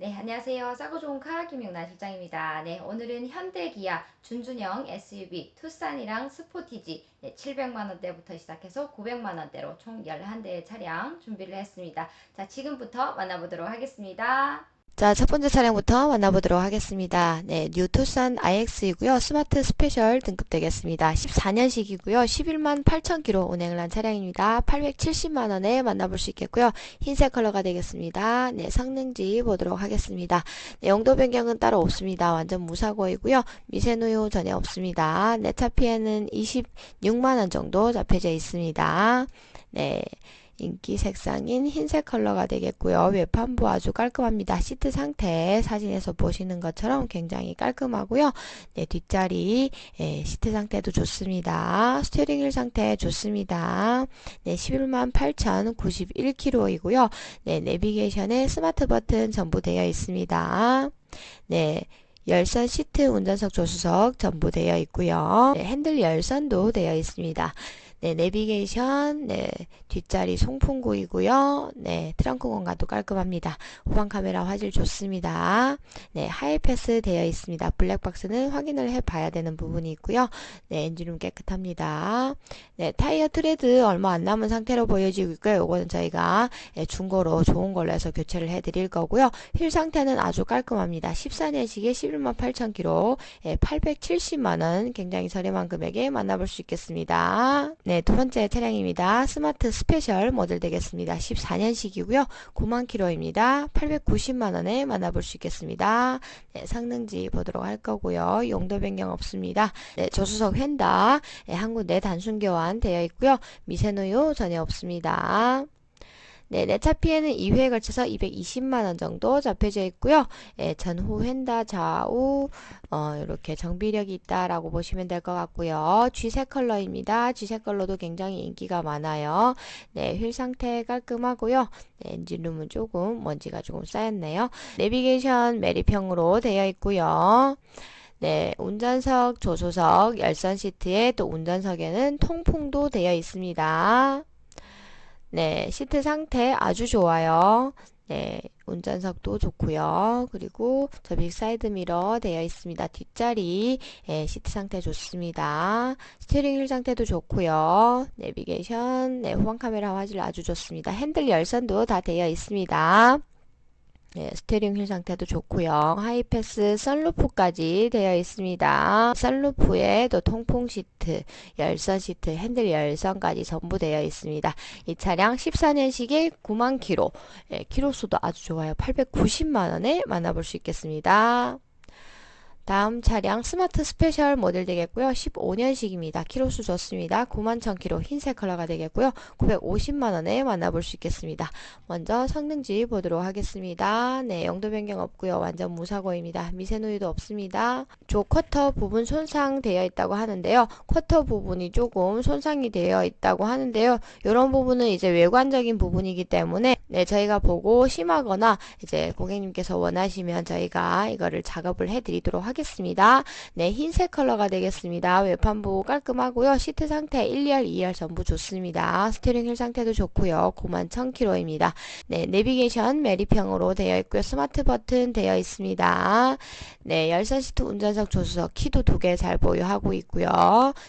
네, 안녕하세요. 싸고 좋은 카 김용란 실장입니다. 네, 오늘은 현대기아 준준형 SUV 투싼이랑 스포티지 네, 700만 원대부터 시작해서 900만 원대로 총 11대의 차량 준비를 했습니다. 자, 지금부터 만나보도록 하겠습니다. 자, 첫 번째 차량부터 만나보도록 하겠습니다. 네, 뉴 투싼 iX이고요. 스마트 스페셜 등급 되겠습니다. 14년식이고요. 11만 8천 킬로 운행을 한 차량입니다. 870만 원에 만나볼 수 있겠고요. 흰색 컬러가 되겠습니다. 네, 성능지 보도록 하겠습니다. 네, 용도 변경은 따로 없습니다. 완전 무사고이고요. 미세누유 전혀 없습니다. 내차 피해는 26만 원 정도 잡혀져 있습니다. 네. 인기 색상인 흰색 컬러가 되겠고요. 외판부 아주 깔끔합니다. 시트 상태 사진에서 보시는 것처럼 굉장히 깔끔하고요. 네, 뒷자리 예, 시트 상태도 좋습니다. 스티어링 휠 상태 좋습니다. 네, 11만 8,091km이고요. 네, 내비게이션에 스마트 버튼 전부 되어 있습니다. 네, 열선 시트 운전석 조수석 전부 되어 있고요. 네, 핸들 열선도 되어 있습니다. 네, 내비게이션, 네, 뒷자리 송풍구이고요. 네, 트렁크 공간도 깔끔합니다. 후방 카메라 화질 좋습니다. 네, 하이패스 되어 있습니다. 블랙박스는 확인을 해 봐야 되는 부분이 있고요. 네, 엔진룸 깨끗합니다. 네, 타이어 트레드 얼마 안 남은 상태로 보여지고 있고요. 요거는 저희가 예, 중고로 좋은 걸로 해서 교체를 해 드릴 거고요. 휠 상태는 아주 깔끔합니다. 14년식에 11만 8천 킬로, 예, 870만 원 굉장히 저렴한 금액에 만나볼 수 있겠습니다. 네, 두 번째 차량입니다. 스마트 스페셜 모델 되겠습니다. 14년식이고요. 9만 킬로입니다. 890만 원에 만나볼 수 있겠습니다. 네, 성능지 보도록 할 거고요. 용도 변경 없습니다. 네, 조수석 휀다 네, 한 군데 단순 교환 되어 있고요. 미세누유 전혀 없습니다. 네, 내차 피해는 2회에 걸쳐서 220만 원 정도 잡혀져 있고요. 예, 전후 휀다 좌우 어, 이렇게 정비력이 있다라고 보시면 될 것 같고요. 쥐색 컬러입니다. 쥐색 컬러도 굉장히 인기가 많아요. 네, 휠 상태 깔끔하고요. 네, 엔진룸은 조금 먼지가 조금 쌓였네요. 내비게이션 메리평으로 되어 있고요. 네, 운전석, 조수석, 열선 시트에 또 운전석에는 통풍도 되어 있습니다. 네, 시트 상태 아주 좋아요. 네, 운전석도 좋고요. 그리고 접익 사이드 미러 되어 있습니다. 뒷자리 예, 시트 상태 좋습니다. 스티어링 휠 상태도 좋고요. 내비게이션, 네, 후방 카메라 화질 아주 좋습니다. 핸들 열선도 다 되어 있습니다. 네, 스티어링 휠 상태도 좋고요. 하이패스 썬루프까지 되어 있습니다. 썬루프에 또 통풍 시트, 열선 시트, 핸들 열선까지 전부 되어 있습니다. 이 차량 14년식에 9만 킬로, 예, 킬로수도 아주 좋아요. 890만 원에 만나볼 수 있겠습니다. 다음 차량 스마트 스페셜 모델 되겠고요. 15년식입니다. 키로수 좋습니다. 9만 1000km 흰색 컬러가 되겠고요. 950만원에 만나볼 수 있겠습니다. 먼저 성능지 보도록 하겠습니다. 네, 영도 변경 없고요. 완전 무사고입니다. 미세누이도 없습니다. 조 쿼터 부분 손상되어 있다고 하는데요. 쿼터 부분이 조금 손상이 되어 있다고 하는데요. 이런 부분은 이제 외관적인 부분이기 때문에 네, 저희가 보고 심하거나 이제 고객님께서 원하시면 저희가 이거를 작업을 해드리도록 하겠습니다. 하겠습니다. 네, 흰색 컬러가 되겠습니다. 외판부 깔끔하고요. 시트 상태 1, 2열, 2열 전부 좋습니다. 스티어링 휠 상태도 좋고요. 9만 1000km입니다. 네, 내비게이션 메리평으로 되어 있고요. 스마트 버튼 되어 있습니다. 네, 열선 시트 운전석 조수석 키도 두 개 잘 보유하고 있고요.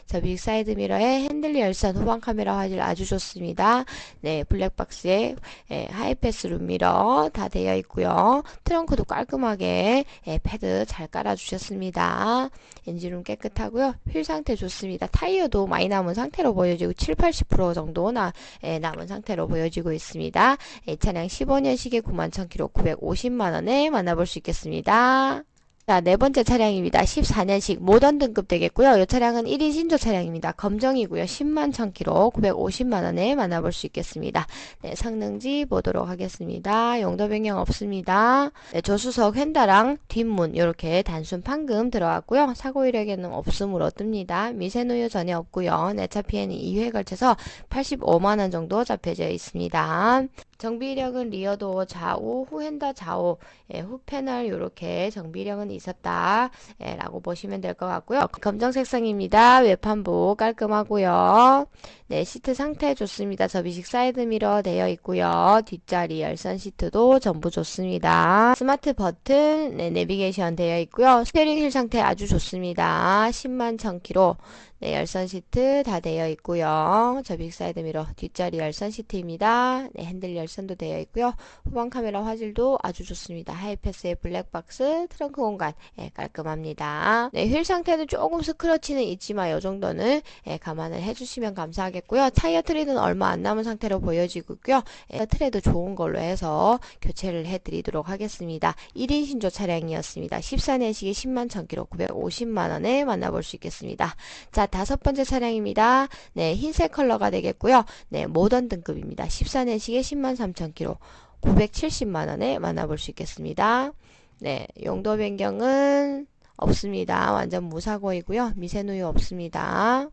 자, 빅사이드 미러에 핸들 열선 후방 카메라 화질 아주 좋습니다. 네, 블랙박스에 예, 하이패스 룸미러 다 되어 있고요. 트렁크도 깔끔하게 예, 패드 잘 깔아주셨습니다. 좋습니다. 엔진룸 깨끗하고요. 휠 상태 좋습니다. 타이어도 많이 남은 상태로 보여지고 7, 80% 정도 나, 예, 남은 상태로 보여지고 있습니다. 이 차량 15년식에 91,000km 950만원에 만나볼 수 있겠습니다. 자, 네 번째 차량입니다. 14년식 모던 등급 되겠고요. 이 차량은 1인 신조 차량입니다. 검정이고요. 10만 1000km 950만 원에 만나볼 수 있겠습니다. 네, 성능지 보도록 하겠습니다. 용도 변경 없습니다. 네, 조수석 휀다랑 뒷문 이렇게 단순 판금 들어갔고요. 사고 이력에는 없음으로 뜹니다. 미세누유 전혀 없고요. 내차 피해는 2회 걸쳐서 85만 원 정도 잡혀져 있습니다. 정비력은 리어도어 좌우, 후핸다 좌우, 예, 후 패널 이렇게 정비력은 있었다. 예, 라고 보시면 될 것 같고요. 검정 색상입니다. 외판부 깔끔하고요. 네 시트 상태 좋습니다. 접이식 사이드 미러 되어 있고요. 뒷자리 열선 시트도 전부 좋습니다. 스마트 버튼 네, 내비게이션 되어 있고요. 스테링 휠 상태 아주 좋습니다. 10만 1000km 네, 열선 시트 다 되어 있고요. 접익 사이드 미러 뒷자리 열선 시트입니다. 네, 핸들 열선도 되어 있고요. 후방 카메라 화질도 아주 좋습니다. 하이패스의 블랙박스, 트렁크 공간 예, 깔끔합니다. 네, 휠 상태는 조금 스크러치는 있지만 이 정도는 예, 감안을 해주시면 감사하겠고요. 타이어 트레드는 얼마 안 남은 상태로 보여지고 있고요. 예, 트레드 좋은 걸로 해서 교체를 해드리도록 하겠습니다. 1인 신조 차량이었습니다. 14년식에 10만 1000km 950만원에 만나볼 수 있겠습니다. 자, 다섯 번째 차량입니다. 네, 흰색 컬러가 되겠고요. 네, 모던 등급입니다. 14년식에 10만 3천 킬로 970만원에 만나볼 수 있겠습니다. 네, 용도 변경은 없습니다. 완전 무사고이고요. 미세누유 없습니다.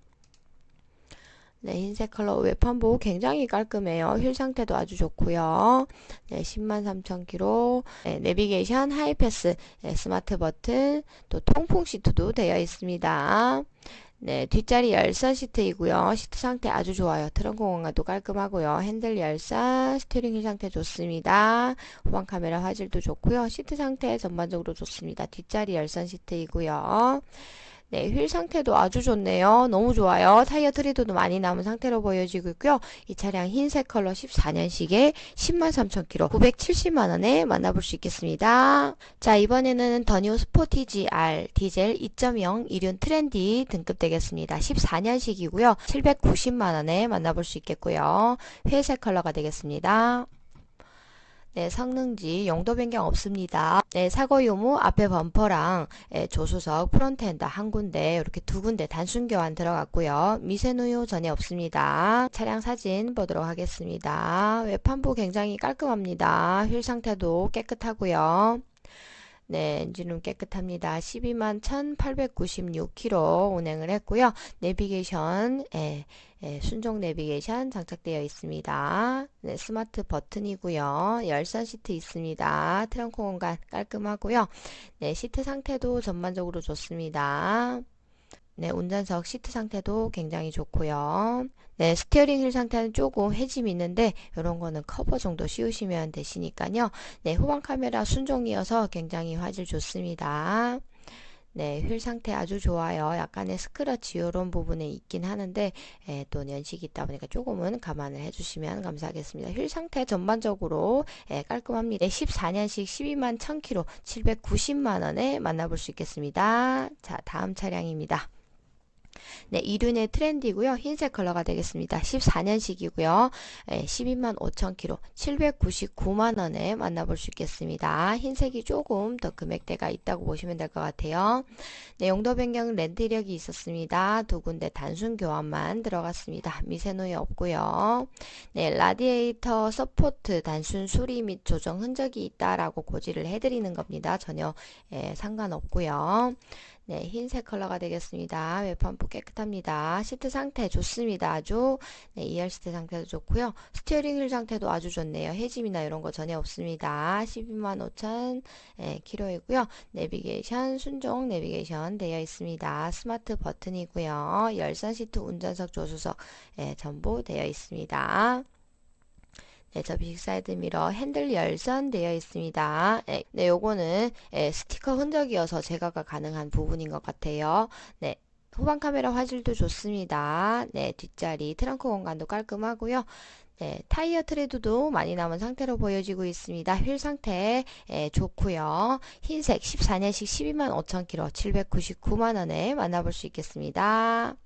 네, 흰색 컬러 외판부 굉장히 깔끔해요. 휠 상태도 아주 좋고요. 네, 10만 3천 킬로 네, 내비게이션, 하이패스, 네, 스마트 버튼, 또 통풍 시트도 되어 있습니다. 네, 뒷자리 열선 시트이고요. 시트 상태 아주 좋아요. 트렁크 공간도 깔끔하고요. 핸들 열선, 스티어링 휠 상태 좋습니다. 후방 카메라 화질도 좋고요. 시트 상태 전반적으로 좋습니다. 뒷자리 열선 시트이고요. 네, 휠 상태도 아주 좋네요. 너무 좋아요. 타이어 트리드도 많이 남은 상태로 보여지고 있고요. 이 차량 흰색 컬러 14년식에 10만 3천 킬로 970만 원에 만나볼 수 있겠습니다. 자, 이번에는 더뉴 스포티지 R 디젤 2.0 이륜 트렌디 등급 되겠습니다. 14년식이고요. 790만 원에 만나볼 수 있겠고요. 회색 컬러가 되겠습니다. 네, 성능지 용도 변경 없습니다. 네, 사고 유무 앞에 범퍼랑 예, 조수석 프론트엔더 한 군데 이렇게 두 군데 단순 교환 들어갔고요. 미세누유 전혀 없습니다. 차량 사진 보도록 하겠습니다. 외판부 굉장히 깔끔합니다. 휠 상태도 깨끗하고요. 네, 엔진룸 깨끗합니다. 12만 1896km 운행을 했고요. 내비게이션, 예, 예, 순정 내비게이션 장착되어 있습니다. 네, 스마트 버튼이고요. 열선 시트 있습니다. 트렁크 공간 깔끔하고요. 네, 시트 상태도 전반적으로 좋습니다. 네, 운전석 시트 상태도 굉장히 좋고요. 네, 스티어링 휠 상태는 조금 해짐이 있는데 이런 거는 커버 정도 씌우시면 되시니까요. 네, 후방 카메라 순종이어서 굉장히 화질 좋습니다. 네, 휠 상태 아주 좋아요. 약간의 스크러치 이런 부분에 있긴 하는데 예, 또 연식이 있다 보니까 조금은 감안을 해주시면 감사하겠습니다. 휠 상태 전반적으로 예, 깔끔합니다. 14년식 12만 1000km 790만원에 만나볼 수 있겠습니다. 자, 다음 차량입니다. 네, 이륜의 트렌디고요. 흰색 컬러가 되겠습니다. 14년식이고요. 네, 12만 5천 킬로 799만 원에 만나볼 수 있겠습니다. 흰색이 조금 더 금액대가 있다고 보시면 될 것 같아요. 네, 용도 변경 렌드 이력이 있었습니다. 두 군데 단순 교환만 들어갔습니다. 미세노이 없고요. 네, 라디에이터 서포트 단순 수리 및 조정 흔적이 있다라고 고지를 해드리는 겁니다. 전혀 예, 상관없고요. 네, 흰색 컬러가 되겠습니다. 외판부 깨끗합니다. 시트 상태 좋습니다. 아주 네, 2열 시트 상태도 좋고요. 스티어링 휠 상태도 아주 좋네요. 해짐이나 이런 거 전혀 없습니다. 12만 5천 네, 킬로이고요. 내비게이션 순종 내비게이션 되어 있습니다. 스마트 버튼이고요. 열선 시트 운전석 조수석 네, 전부 되어 있습니다. 네, 접이식 사이드 미러 핸들 열선 되어 있습니다. 네, 네 요거는 네, 스티커 흔적이어서 제거가 가능한 부분인 것 같아요. 네, 후방 카메라 화질도 좋습니다. 네, 뒷자리 트렁크 공간도 깔끔하고요. 네, 타이어 트레드도 많이 남은 상태로 보여지고 있습니다. 휠 상태 예, 좋고요. 흰색 14년식 12만 5천 킬로 799만 원에 만나볼 수 있겠습니다.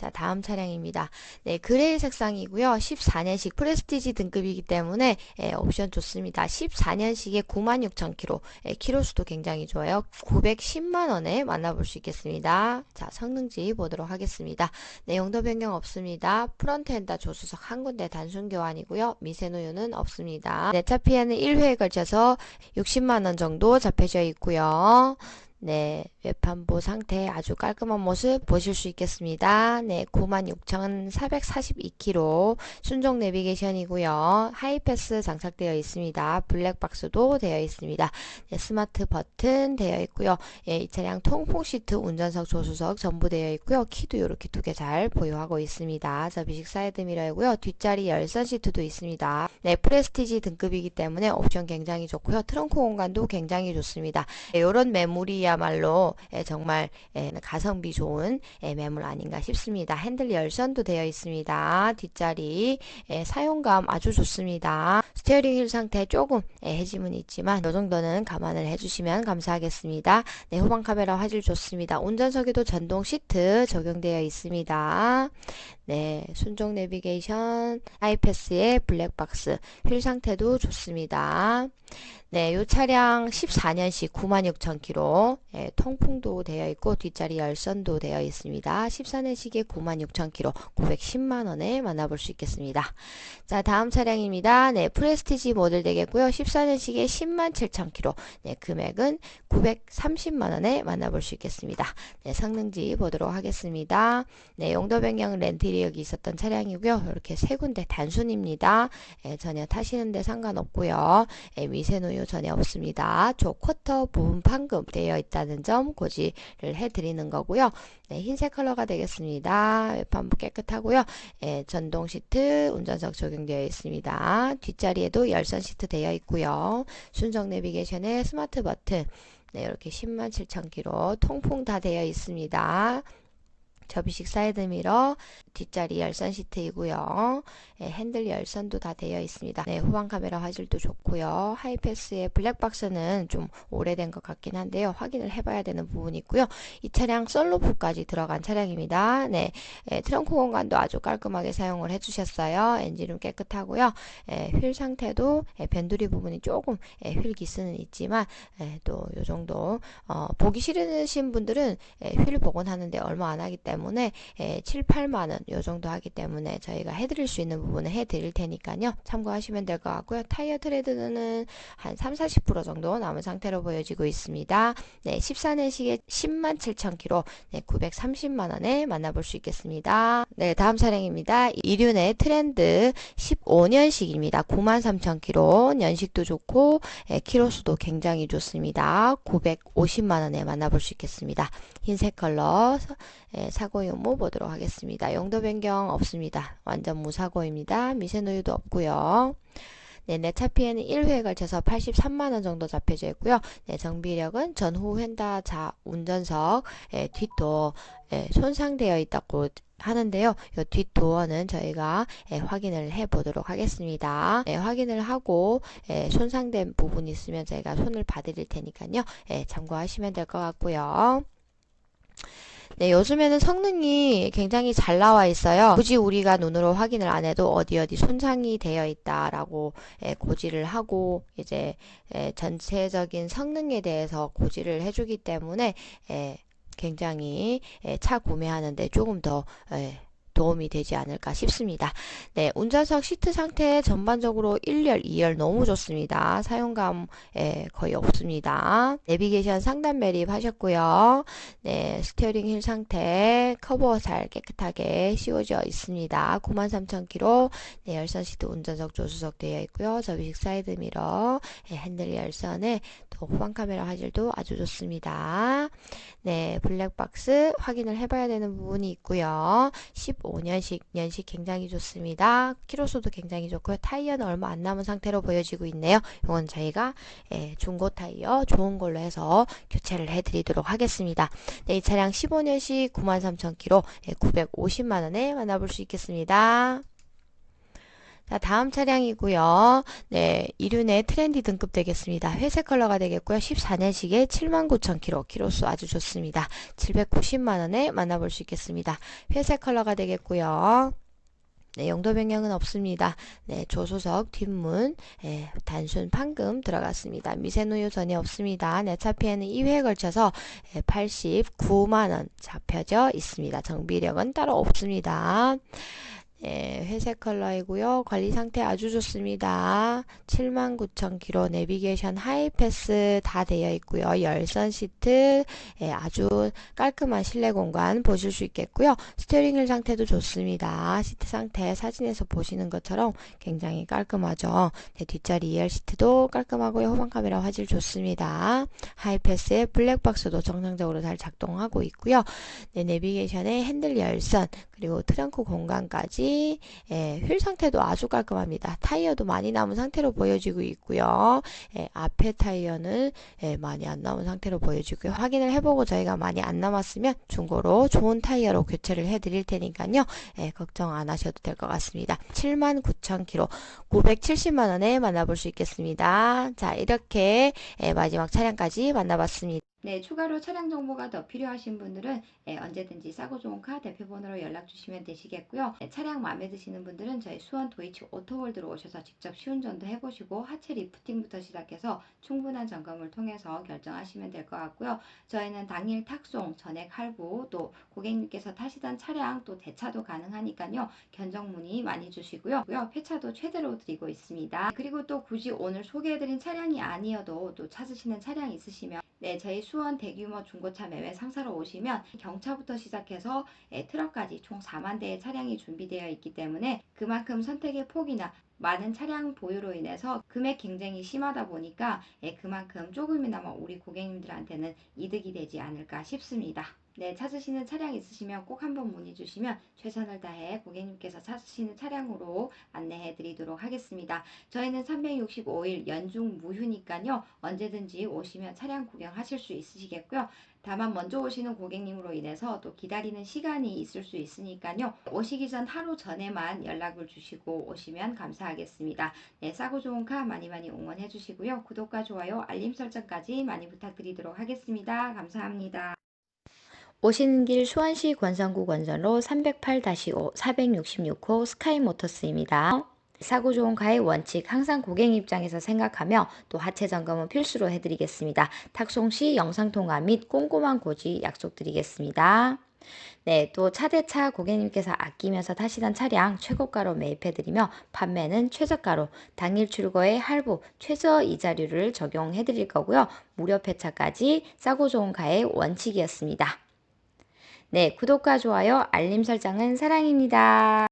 자, 다음 차량입니다. 네, 그레이 색상이고요. 14년식 프레스티지 등급이기 때문에 예, 옵션 좋습니다. 14년식에 96,000km, 예, 키로수도 굉장히 좋아요. 910만 원에 만나볼 수 있겠습니다. 자, 성능지 보도록 하겠습니다. 네, 용도 변경 없습니다. 프런트 엔더 조수석 한 군데 단순 교환이고요. 미세 노유는 없습니다. 네, 차 피해는 1회에 걸쳐서 60만 원 정도 잡혀져 있고요. 네, 외판부 상태 아주 깔끔한 모습 보실 수 있겠습니다. 네, 96,442km 순정 내비게이션이고요. 하이패스 장착되어 있습니다. 블랙박스도 되어 있습니다. 네, 스마트 버튼 되어 있고요. 예, 이 차량 통풍 시트, 운전석, 조수석 전부 되어 있고요. 키도 이렇게 두 개 잘 보유하고 있습니다. 접이식 사이드 미러이고요. 뒷자리 열선 시트도 있습니다. 네, 프레스티지 등급이기 때문에 옵션 굉장히 좋고요. 트렁크 공간도 굉장히 좋습니다. 이런 매물이야 말로 예, 정말 예, 가성비 좋은 예, 매물 아닌가 싶습니다. 핸들 열선도 되어 있습니다. 뒷자리 예, 사용감 아주 좋습니다. 스티어링 휠 상태 조금 예, 해짐은 있지만 이 정도는 감안을 해주시면 감사하겠습니다. 네, 후방 카메라 화질 좋습니다. 운전석에도 전동 시트 적용되어 있습니다. 네, 순정 내비게이션, 아이패스의 블랙박스, 휠 상태도 좋습니다. 네, 이 차량 14년식 96,000km, 예, 통풍도 되어 있고 뒷자리 열선도 되어 있습니다. 14년식에 96,000km, 910만원에 만나볼 수 있겠습니다. 자, 다음 차량입니다. 네, 프레스티지 모델 되겠고요. 14년식에 107,000km, 네, 금액은 930만원에 만나볼 수 있겠습니다. 네, 성능지 보도록 하겠습니다. 네, 용도 변경 여기 있었던 차량이고요. 이렇게 세 군데 단순입니다. 예, 전혀 타시는데 상관없고요. 예, 미세누유 전혀 없습니다. 조 쿼터 부분 판금 되어 있다 는 점 고지를 해드리는 거고요. 네, 흰색 컬러가 되겠습니다. 외판부 깨끗하고요. 예, 전동 시트 운전석 적용되어 있습니다. 뒷자리에도 열선 시트 되어 있고요. 순정 내비게이션에 스마트 버튼 네, 이렇게 107,000km 통풍 다 되어 있습니다. 접이식 사이드 미러, 뒷자리 열선 시트이고요. 예, 핸들 열선도 다 되어 있습니다. 네, 후방 카메라 화질도 좋고요. 하이패스의 블랙박스는 좀 오래된 것 같긴 한데요. 확인을 해봐야 되는 부분이 있고요. 이 차량 썰루프까지 들어간 차량입니다. 네, 예, 트렁크 공간도 아주 깔끔하게 사용을 해주셨어요. 엔진은 깨끗하고요. 예, 휠 상태도 예, 변두리 부분이 조금 예, 휠 기스는 있지만 예, 또이 정도 어, 보기 싫으신 분들은 예, 휠 복원하는데 얼마 안 하기 때문에 때문에 예, 7, 8만 원 요 정도 하기 때문에 저희가 해드릴 수 있는 부분을 해드릴 테니까요. 참고하시면 될 것 같고요. 타이어 트레드는 한 3, 40% 정도 남은 상태로 보여지고 있습니다. 네, 14년식에 10만 7천 킬로 네, 930만 원에 만나볼 수 있겠습니다. 네, 다음 차량입니다. 이륜의 트렌드 15년식입니다. 9만 3천 킬로 연식도 좋고 예, 키로수도 굉장히 좋습니다. 950만 원에 만나볼 수 있겠습니다. 흰색 컬러 예, 사고 유무 보도록 하겠습니다. 용도 변경 없습니다. 완전 무사고입니다. 미세누유도 없고요. 네, 내 차피에는 1회에 걸쳐서 83만원 정도 잡혀져 있고요. 네, 정비력은 전후 휀다 자 운전석 예, 뒷도 예, 손상되어 있다고 하는데요. 이 뒷도어는 저희가 예, 확인을 해 보도록 하겠습니다. 예, 확인을 하고 예, 손상된 부분이 있으면 저희가 손을 봐드릴 테니까요. 예, 참고하시면 될 것 같고요. 네, 요즘에는 성능이 굉장히 잘 나와 있어요. 굳이 우리가 눈으로 확인을 안 해도 어디 어디 손상이 되어 있다라고 예, 고지를 하고 이제 예, 전체적인 성능에 대해서 고지를 해주기 때문에 예, 굉장히 예, 차 구매하는데 조금 더 예, 도움이 되지 않을까 싶습니다. 네, 운전석 시트 상태 전반적으로 1열, 2열 너무 좋습니다. 사용감 예, 거의 없습니다. 내비게이션 상단 매립 하셨고요. 네, 스티어링 휠 상태 커버 잘 깨끗하게 씌워져 있습니다. 93,000km 네, 열선 시트 운전석 조수석 되어 있고요. 접이식 사이드 미러 예, 핸들 열선에 또 후방 카메라 화질도 아주 좋습니다. 네, 블랙박스 확인을 해봐야 되는 부분이 있고요. 15년식, 연식 굉장히 좋습니다. 키로수도 굉장히 좋고요. 타이어는 얼마 안 남은 상태로 보여지고 있네요. 이건 저희가 예, 중고 타이어 좋은 걸로 해서 교체를 해드리도록 하겠습니다. 네, 이 차량 15년식 93,000km, 예, 950만 원에 만나볼 수 있겠습니다. 자, 다음 차량이고요. 네, 이륜의 트렌디 등급 되겠습니다. 회색 컬러가 되겠고요. 14년식에 79,000km, 키로수 아주 좋습니다. 790만원에 만나볼 수 있겠습니다. 회색 컬러가 되겠고요. 네, 용도 변경은 없습니다. 네, 조수석 뒷문 네, 단순 판금 들어갔습니다. 미세누유 전혀 없습니다. 내 차피에는 2회에 걸쳐서 89만 원 잡혀져 있습니다. 정비력은 따로 없습니다. 예, 회색 컬러이고요. 관리 상태 아주 좋습니다. 79,000km 내비게이션 하이패스 다 되어 있고요. 열선 시트 예, 아주 깔끔한 실내 공간 보실 수 있겠고요. 스티어링 휠 상태도 좋습니다. 시트 상태 사진에서 보시는 것처럼 굉장히 깔끔하죠. 네, 뒷자리 2열 시트도 깔끔하고요. 후방 카메라 화질 좋습니다. 하이패스의 블랙박스도 정상적으로 잘 작동하고 있고요. 네, 내비게이션의 핸들 열선 그리고 트렁크 공간까지 예, 휠 상태도 아주 깔끔합니다. 타이어도 많이 남은 상태로 보여지고 있고요. 예, 앞에 타이어는 예, 많이 안 남은 상태로 보여지고요. 확인을 해보고 저희가 많이 안 남았으면 중고로 좋은 타이어로 교체를 해드릴 테니까요. 예, 걱정 안 하셔도 될 것 같습니다. 79,000km 970만원에 만나볼 수 있겠습니다. 자 이렇게 예, 마지막 차량까지 만나봤습니다. 네, 추가로 차량 정보가 더 필요하신 분들은 예, 언제든지 싸고 좋은 카 대표번호로 연락 주시면 되시겠고요. 예, 차량 마음에 드시는 분들은 저희 수원 도이치 오토월드로 오셔서 직접 시운전도 해보시고 하체 리프팅부터 시작해서 충분한 점검을 통해서 결정하시면 될 것 같고요. 저희는 당일 탁송, 전액 할부, 또 고객님께서 타시던 차량 또 대차도 가능하니까요. 견적 문의 많이 주시고요. 폐차도 최대로 드리고 있습니다. 그리고 또 굳이 오늘 소개해드린 차량이 아니어도 또 찾으시는 차량 있으시면 네, 저희 수원 대규모 중고차 매매 상사로 오시면 경차부터 시작해서 예, 트럭까지 총 4만 대의 차량이 준비되어 있기 때문에 그만큼 선택의 폭이나 많은 차량 보유로 인해서 금액 경쟁이 심하다 보니까 예, 그만큼 조금이나마 우리 고객님들한테는 이득이 되지 않을까 싶습니다. 네, 찾으시는 차량 있으시면 꼭 한번 문의 주시면 최선을 다해 고객님께서 찾으시는 차량으로 안내해 드리도록 하겠습니다. 저희는 365일 연중 무휴니까요. 언제든지 오시면 차량 구경하실 수 있으시겠고요. 다만 먼저 오시는 고객님으로 인해서 또 기다리는 시간이 있을 수 있으니까요. 오시기 전 하루 전에만 연락을 주시고 오시면 감사하겠습니다. 네, 싸고 좋은 카 많이 많이 응원해 주시고요. 구독과 좋아요, 알림 설정까지 많이 부탁드리도록 하겠습니다. 감사합니다. 오시는 길 수원시 권선구 권선로 308-5 466호 스카이모터스입니다. 사고 좋은 가의 원칙 항상 고객 입장에서 생각하며 또 하체 점검은 필수로 해드리겠습니다. 탁송 시 영상 통화 및 꼼꼼한 고지 약속드리겠습니다. 네, 또 차대차 고객님께서 아끼면서 타시던 차량 최고가로 매입해드리며 판매는 최저가로 당일 출고의 할부 최저 이자료를 적용해드릴 거고요. 무료 폐차까지 싸고 좋은 가의 원칙이었습니다. 네, 구독과 좋아요, 알림 설정은 사랑입니다.